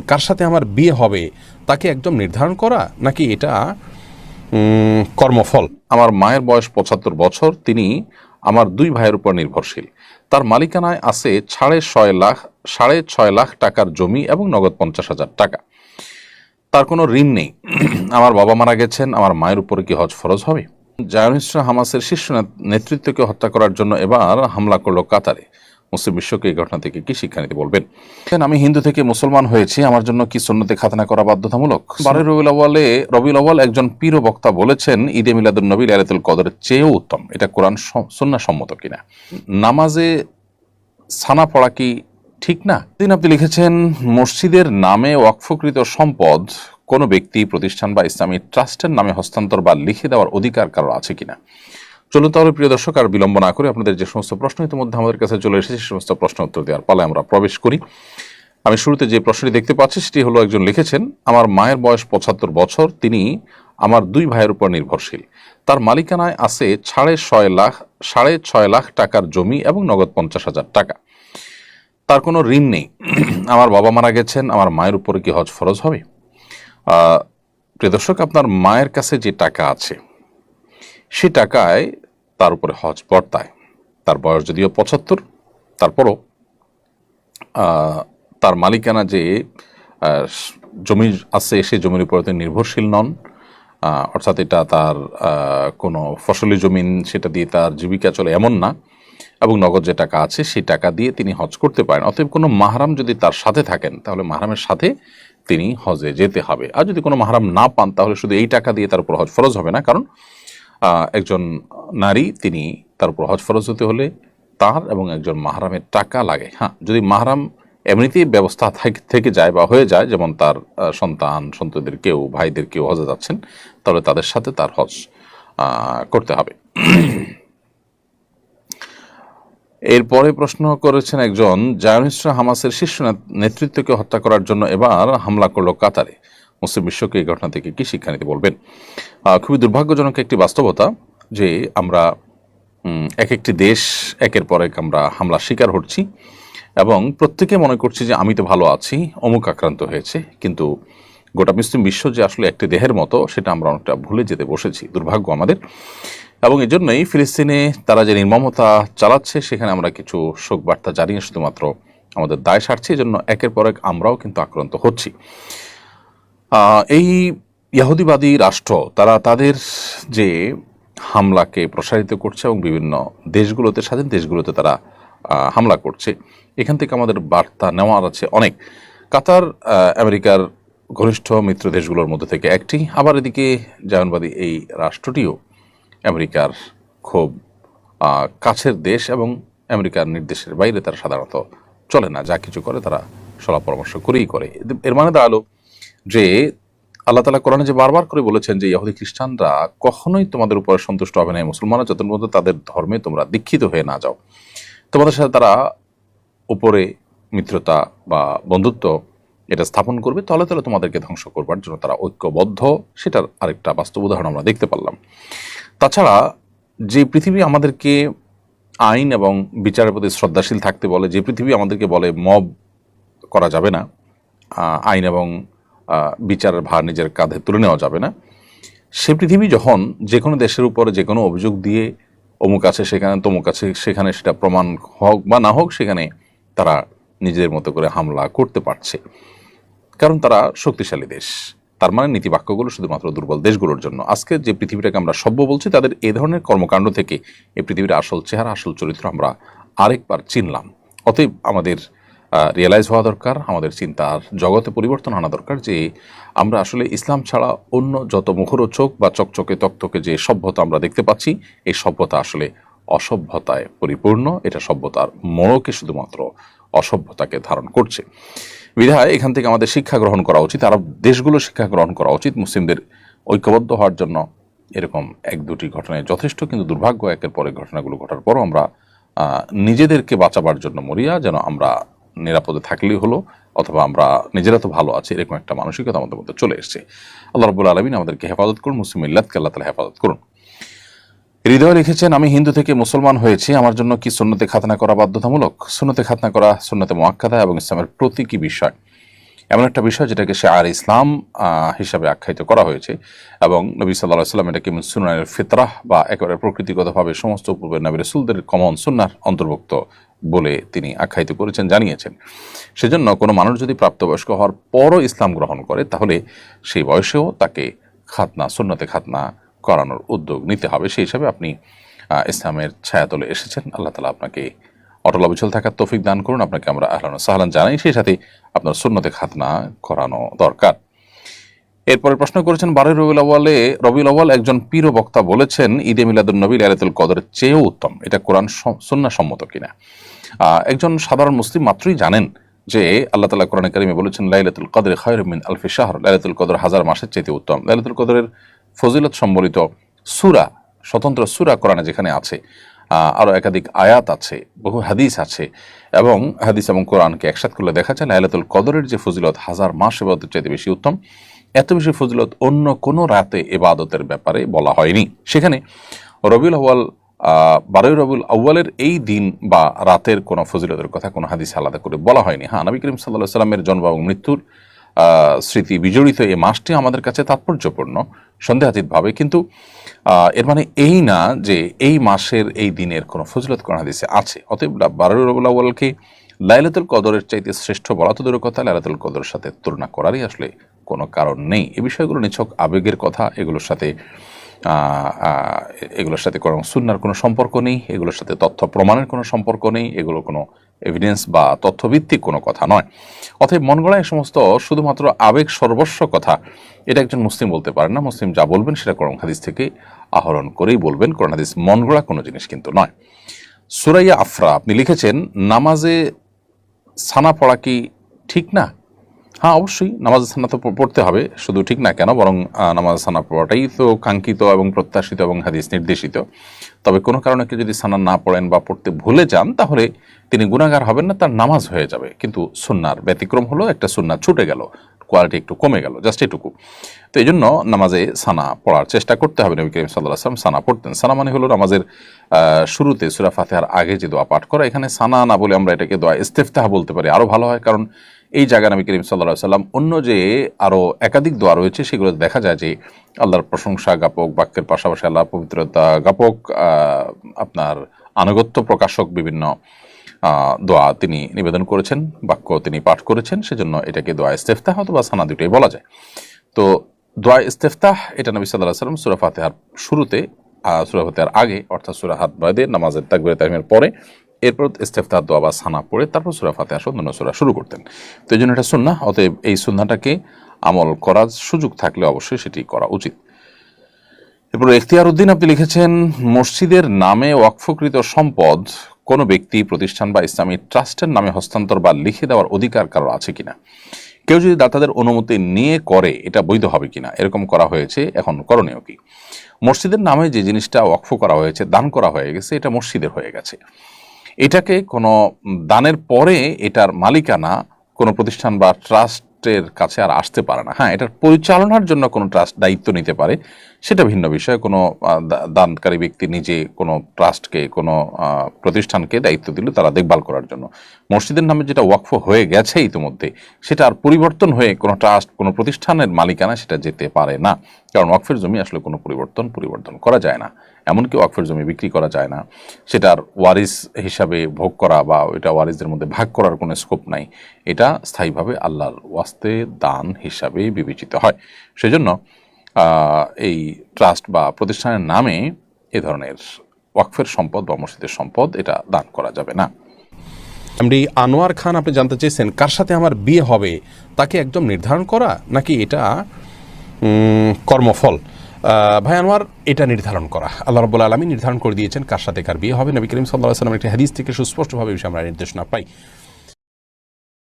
কার সাথে আমার বিয়ে হবে, তাকে একদম নির্ধারণ করা, নাকি এটা কর্মফল? আমার মায়ের বয়স পঁচাত্তর বছর, তিনি আমার দুই ভাইয়ের উপর নির্ভরশীল। তার মালিকানায় আছে সাড়ে ছয় লাখ, সাড়ে ছয় লাখ টাকার জমি এবং নগদ পঞ্চাশ হাজার টাকা। তার কোনো ঋণ নেই। আমার বাবা মারা গেছেন, আমার মায়ের উপরে কি হজ ফরজ হবে? জায়নিস্টরা হামাসের শীর্ষ নেত- নেতৃত্বকে হত্যা করার জন্য এবার হামলা করল কাতারে। মুসলিম বিশ্বকে এই ঘটনা থেকে কি শিক্ষা নিতে বলবেন? আমি হিন্দু থেকে মুসলমান হয়েছি আমার জন্য কি সুন্নতে খাতনা করা বাধ্যতামূলক? বারোই রবিউল আওয়ালে রবিউল আওয়াল একজন পীর বক্তা বলেছেন ঈদে মিলাদুল নবী লাইলাতুল কদরের চেয়েও উত্তম। এটা কোরআন সুন্না সম্মত কিনা? নামাজে সানা পড়া কি ঠিক না? দিন আপনি লিখেছেন মসজিদের নামে ওয়াকফকৃত সম্পদ কোনো ব্যক্তি প্রতিষ্ঠান বা ইসলামী ট্রাস্টের নামে হস্তান্তর বা লিখে দেওয়ার অধিকার কারও আছে কিনা? চলুন তাহলে, প্রিয় দর্শক, আর বিলম্ব না করে আপনাদের যে সমস্ত প্রশ্ন ইতিমধ্যে আমাদের কাছে চলে এসেছে, সে সমস্ত প্রশ্ন উত্তর দেওয়ার পালে আমরা প্রবেশ করি। আমি শুরুতে যে প্রশ্নটি দেখতে পাচ্ছি, সেটি হলো একজন লিখেছেন, আমার মায়ের বয়স পঁচাত্তর বছর, তিনি আমার দুই ভাইয়ের উপর নির্ভরশীল। তার মালিকানায় আছে সাড়ে ছয় লাখ, সাড়ে ছয় লাখ টাকার জমি এবং নগদ পঞ্চাশ হাজার টাকা। তার কোনো ঋণ নেই। আমার বাবা মারা গেছেন, আমার মায়ের উপরে কি হজ ফরজ হবে? প্রিয় দর্শক, আপনার মায়ের কাছে যে টাকা আছে, সে টাকায় তার উপরে হজ বর্তায়। তার বয়স যদিও পঁচাত্তর, তারপরও তার মালিকানা যে জমি আছে সে জমির উপর তিনি নির্ভরশীল নন। অর্থাৎ এটা তার কোনো ফসলি জমিন, সেটা দিয়ে তার জীবিকা চলে এমন না। এবং নগদ যে টাকা আছে, সেই টাকা দিয়ে তিনি হজ করতে পারেন। অতএব কোনো মাহারাম যদি তার সাথে থাকেন, তাহলে মাহারামের সাথে তিনি হজে যেতে হবে। আর যদি কোনো মাহারাম না পান, তাহলে শুধু এই টাকা দিয়ে তার উপর হজ ফরজ হবে না। কারণ একজন নারী, তিনি তার উপর হজ ফরজ হতে হলে তার এবং একজন মাহারামের টাকা লাগে। হ্যাঁ যদি মাহারাম এমনিতেই ব্যবস্থা থেকে যায় বা হয়ে যায়, যেমন তার সন্তান, সন্ততিদের কেউ, ভাইদের কেউ হজে যাচ্ছেন, তাহলে তাদের সাথে তার হজ করতে হবে। এরপরে প্রশ্ন করেছেন একজন, জায়নিস্টরা হামাসের শীর্ষ নেত- নেতৃত্বকে হত্যা করার জন্য এবার হামলা করল কাতারে। মুসলিম বিশ্বকে এই ঘটনা থেকে কি শিক্ষা নিতে বলবেন? খুবই দুর্ভাগ্যজনক একটি বাস্তবতা যে আমরা এক একটি দেশ একের পর এক আমরা হামলা শিকার হচ্ছি এবং প্রত্যেকে মনে করছি যে আমি তো ভালো আছি, অমুক আক্রান্ত হয়েছে, কিন্তু গোটা মুসলিম বিশ্ব যে আসলে একটি দেহের মতো, সেটা আমরা অনেকটা ভুলে যেতে বসেছি, দুর্ভাগ্য আমাদের। এবং এই জন্যই ফিলিস্তিনে তারা যে নির্মমতা চালাচ্ছে, সেখানে আমরা কিছু শোক বার্তা জানিয়ে শুধুমাত্র আমাদের দায় সারছি এই জন্য একের পর এক আমরাও কিন্তু আক্রান্ত হচ্ছি। এই ইহুদিবাদী রাষ্ট্র, তারা তাদের যে হামলাকে প্রসারিত করছে এবং বিভিন্ন দেশগুলোতে, স্বাধীন দেশগুলোতে তারা হামলা করছে, এখান থেকে আমাদের বার্তা নেওয়ার আছে অনেক। কাতার আমেরিকার ঘনিষ্ঠ মিত্র দেশগুলোর মধ্যে থেকে একটি। আবার এদিকে জায়নবাদী এই রাষ্ট্রটিও আমেরিকার খুব কাছের দেশ এবং আমেরিকার নির্দেশের বাইরে তারা সাধারণত চলে না। যা কিছু করে তারা সলা পরামর্শ করেই করে। এর মানে দাঁড়াল যে আল্লাহ তালা কোরআনে যে বারবার করে বলেছেন যে ইহুদি খ্রিস্টানরা কখনোই তোমাদের উপরে সন্তুষ্ট হবে না। মুসলমানরা যতক্ষণ পর্যন্ত তাদের ধর্মে তোমরা দীক্ষিত হয়ে না যাও, তোমাদের সাথে তারা উপরে মিত্রতা বা বন্ধুত্ব এটা স্থাপন করবে তলে তলে তোমাদেরকে ধ্বংস করবার জন্য তারা ঐক্যবদ্ধ। সেটার আরেকটা বাস্তব উদাহরণ আমরা দেখতে পারলাম। তাছাড়া যে পৃথিবী আমাদেরকে আইন এবং বিচারের প্রতি শ্রদ্ধাশীল থাকতে বলে, যে পৃথিবী আমাদেরকে বলে মব করা যাবে না আইন এবং বিচারের ভার নিজের কাঁধে তুলে নেওয়া যাবে না। সে পৃথিবী যখন যে কোনো দেশের উপরে যে কোনো অভিযোগ দিয়ে অমুক আছে সেখানে, তমুক আছে সেখানে সেটা প্রমাণ হোক বা না হোক সেখানে তারা নিজেদের মতো করে হামলা করতে পারছে। কারণ তারা শক্তিশালী দেশ। তার মানে নীতিবাক্যগুলো শুধুমাত্র দুর্বল দেশগুলোর জন্য। আজকে যে পৃথিবীটাকে আমরা সভ্য বলছি, তাদের এ ধরনের কর্মকাণ্ড থেকে এই পৃথিবীর আসল চেহারা, আসল চরিত্র আমরা আরেকবার চিনলাম। অতএব আমাদের রিয়েলাইজ হওয়া দরকার, আমাদের চিন্তার জগতে পরিবর্তন আনা দরকার যে আমরা আসলে ইসলাম ছাড়া অন্য যত মুখরোচক বা চকচকে তকতকে যে সভ্যতা আমরা দেখতে পাচ্ছি, এই সভ্যতা আসলে অসভ্যতায় পরিপূর্ণ। এটা সভ্যতার মোড়কে শুধুমাত্র অসভ্যতাকে ধারণ করছে। বিধায় এখান থেকে আমাদের শিক্ষা গ্রহণ করা উচিত, আরব দেশগুলো শিক্ষা গ্রহণ করা উচিত। মুসলিমদের ঐক্যবদ্ধ হওয়ার জন্য এরকম এক দুটি ঘটনায় যথেষ্ট, কিন্তু দুর্ভাগ্য একের পরে ঘটনাগুলো ঘটার পরও আমরা নিজেদেরকে বাঁচাবার জন্য মরিয়া, যেন আমরা নিরাপদে থাকলেই হলো, অথবা আমরা নিজেরা তো ভালো আছি, এরকম একটা মানসিকতা আমাদের মধ্যে চলে এসেছে। আল্লাহ রবুল আলমিন আমাদেরকে হেফাজত করুন, মুসলিম ইল্লাতকে আল্লাহ তালা হেফাজত করুন। হৃদয় লিখেছেন আমি হিন্দু থেকে মুসলমান হয়েছি, আমার জন্য কি সুন্নতে খাতনা করা বাধ্যতামূলক? সুন্নতে খাতনা করা সুন্নতে মোয়াক্কাদা এবং ইসলামের প্রতীকী বিষয়। এমন একটা বিষয় যেটাকে শেয়ার ইসলাম হিসাবে আখ্যায়িত করা হয়েছে এবং নবী সাল্লাহ সাল্লাম এটাকে সুনানের ফিতরাহ বা একেবারে প্রকৃতিগতভাবে সমস্ত পূর্বের নবী রসুলদের কমন সুন্নার অন্তর্ভুক্ত বলে তিনি আখ্যায়িত করেছেন, জানিয়েছেন। সেজন্য কোনো মানুষ যদি প্রাপ্তবয়স্ক হওয়ার পরও ইসলাম গ্রহণ করে, তাহলে সেই বয়সেও তাকে খাতনা, সুন্নতে খাতনা করানোর উদ্যোগ নিতে হবে। সেই হিসাবে আপনি ইসলামের ছায়াতলে এসেছেন। আল্লাহ তালা আপনাকে অটল অবিচল থাকার তৌফিক দান করুন। আপনাকে আমরা আহলান সাহলান জানাই। সেই সাথে আপনার সুন্নতে খাতনা করানো দরকার। এরপরে প্রশ্ন করেছেন, বারোই রবিউল আওয়ালে রবিউল আওয়াল একজন পীর বক্তা বলেছেন, ঈদে মিলাদুল নবী লাইলাতুল কদরের চেয়েও উত্তম। এটা কোরআন সুন্না সম্মত কিনা? একজন সাধারণ মুসলিম মাত্রই জানেন যে আল্লাহ তালা কোরআন কারিমে বলেছেন, লাইলাতুল কদরে খয়রমিন আলফি শাহর। লাইলাতুল কদর হাজার মাসের চাইতে উত্তম। লাইলাতুল কদরের ফজিলত সম্বলিত সুরা, স্বতন্ত্র সুরা কোরআনে যেখানে আছে আহ, আরও একাধিক আয়াত আছে বহু হাদিস আছে এবং হাদিস এবং কোরআনকে একসাথ করলে দেখা যায় লাইলাতুল কদরের যে ফজিলত হাজার মাস এবাদতের চাইতে বেশি উত্তম এত বেশি ফজিলত অন্য কোনো রাতে এবাদতের ব্যাপারে বলা হয়নি। সেখানে রবিউল আউ্য়াল আহ, বারোই রবিউল আউ্য়ালের এই দিন বা রাতের কোনো ফজিলতের কথা কোনো হাদিস আলাদা করে বলা হয়নি। হ্যাঁ নবী করিম সাল্লাহ সাল্লামের জন্ম এবং মৃত্যুর স্মৃতি বিজড়িত এই মাসটি আমাদের কাছে তাৎপর্যপূর্ণ, সন্দেহাতীতভাবে। কিন্তু এর মানে এই না যে এই মাসের এই দিনের কোনো ফজিলত কোন হাদিসে আছে। অতএব বারোই আউ্য়ালকে লাইলাতুল কদরের চাইতে শ্রেষ্ঠ বলা তো কথা, লাইলাতুল কদরের সাথে তুলনা করারই আসলে কোনো কারণ নেই। এ বিষয়গুলো নিছক আবেগের কথা, এগুলোর সাথে এগুলোর সাথে কোনো সুন্নার কোনো সম্পর্ক নেই, এগুলোর সাথে তথ্য প্রমাণের কোনো সম্পর্ক নেই, এগুলো কোনো এভিডেন্স বা তথ্যভিত্তিক কোনো কথা নয়। অতএব মন গড়া সমস্ত শুধুমাত্র আবেগ সর্বস্ব কথা, এটা একজন মুসলিম বলতে পারেন না। মুসলিম যা বলবেন সেটা কোরআন হাদিস থেকে আহরণ করেই বলবেন। কোরআন হাদিস মন গড়া কোনো জিনিস কিন্তু নয়। সুরাইয়া আফরা আপনি লিখেছেন, নামাজে সানা পড়া কি ঠিক না? হ্যাঁ অবশ্যই নামাজ সানা তো পড়তে হবে, শুধু ঠিক না কেন, বরং নামাজ সানা পড়াটাই তো কাঙ্ক্ষিত এবং প্রত্যাশিত এবং হাদিস নির্দেশিত। তবে কোনো কারণে কেউ যদি সানা না পড়েন বা পড়তে ভুলে যান, তাহলে তিনি গুণাগার হবেন না, তার নামাজ হয়ে যাবে। কিন্তু সুন্নার ব্যতিক্রম হলো, একটা সুন্না ছুটে গেল। কোয়ালিটি একটু কমে গেল জাস্ট এটুকু। তো এই জন্য নামাজে সানা পড়ার চেষ্টা করতে হবে নবী করিম সাল্লাহ আসলাম সানা পড়তেন। সানা মানে হলো নামাজের শুরুতে সুরা ফাতেহার আগে যে দোয়া পাঠ করা এখানে সানা না বলে আমরা এটাকে দোয়া ইস্তেফতাহ বলতে পারি আরও ভালো হয়। কারণ এই জায়গা নবী করিম সাল্লাহ সাল্লাম অন্য যে আরও একাধিক দোয়া রয়েছে সেগুলো দেখা যায় যে আল্লাহর প্রশংসা জ্ঞাপক বাক্যের পাশাপাশি আল্লাহ পবিত্রতা আহ, আপনার আনুগত্য প্রকাশক বিভিন্ন দোয়া তিনি নিবেদন করেছেন, বাক্য তিনি পাঠ করেছেন, সেজন্য এটাকে দোয়া ইস্তেফতাহ অথবা সানা দুটোই বলা যায়। তো দোয়া ইস্তেফতাহ, এটা নবী সাল্লাহ সাল্লাম সুরা ফাতেহার শুরুতে সুরা ফাতেহার আগে, অর্থাৎ সুরা হাত নামাজের তাকবির তাহিমের পরে, এরপর ইস্তেফতার দোয়া বা সানা পড়ে, তারপর সুরা ফাতেহা সহ অন্যান্য সুরা শুরু করতেন। তো এই জন্য এটা সুন্না অতএব এই সুন্নাটাকে আমল করার সুযোগ থাকলে অবশ্যই সেটি করা উচিত। এরপর এখতিয়ার উদ্দিন আপনি লিখেছেন, মসজিদের নামে ওয়াকফকৃত সম্পদ কোনো ব্যক্তি, প্রতিষ্ঠান বা ইসলামী ট্রাস্টের নামে হস্তান্তর বা লিখে দেওয়ার অধিকার কারও আছে কিনা? কেউ যদি দাতাদের অনুমতি নিয়ে করে, এটা বৈধ হবে কিনা? এরকম করা হয়েছে, এখন করণীয় কি? মসজিদের নামে যে জিনিসটা ওয়াকফ করা হয়েছে, দান করা হয়ে গেছে, এটা মসজিদের হয়ে গেছে। এটাকে কোনো দানের পরে এটার মালিকানা কোনো প্রতিষ্ঠান বা ট্রাস্টের কাছে আর আসতে পারে না। হ্যাঁ এটার পরিচালনার জন্য কোনো ট্রাস্ট দায়িত্ব নিতে পারে। সেটা ভিন্ন বিষয়। কোনো দানকারী ব্যক্তি নিজে কোনো ট্রাস্টকে কোনো প্রতিষ্ঠানকে দায়িত্ব দিল তারা দেখভাল করার জন্য। মসজিদের নামে যেটা ওয়াকফ হয়ে গেছে ইতিমধ্যে, সেটা আর পরিবর্তন হয়ে কোনো ট্রাস্ট কোনো প্রতিষ্ঠানের মালিকানা সেটা যেতে পারে না। কারণ ওয়াকফের জমি আসলে কোনো পরিবর্তন পরিবর্তন করা যায় না। এমনকি ওয়াকফের জমি বিক্রি করা যায় না। সেটার ওয়ারিস হিসাবে ভোগ করা বা এটা ওয়ারিসদের মধ্যে ভাগ করার কোনো স্কোপ নাই। এটা স্থায়ীভাবে আল্লাহর ওয়াস্তে দান হিসাবে বিবেচিত হয়। সেজন্য এই ট্রাস্ট বা প্রতিষ্ঠানের নামে এ ধরনের ওয়াকফের সম্পদ বা মসজিদের সম্পদ এটা দান করা যাবে না। এমডি আনোয়ার খান, আপনি জানতে চেয়েছেন কার সাথে আমার বিয়ে হবে? তাকে একদম নির্ধারণ করা নাকি এটা কর্মফল? ভাই আনোয়ার, এটা নির্ধারণ করা। আল্লাহ রব্বুল আলমী নির্ধারণ করে দিয়েছেন কার সাথে কার বিয়ে হবে। নবী করিম সাল্লাহ সাল্লাম একটি হাদিস থেকে সুস্পষ্টভাবে বিষয়ে আমরা নির্দেশনা পাই।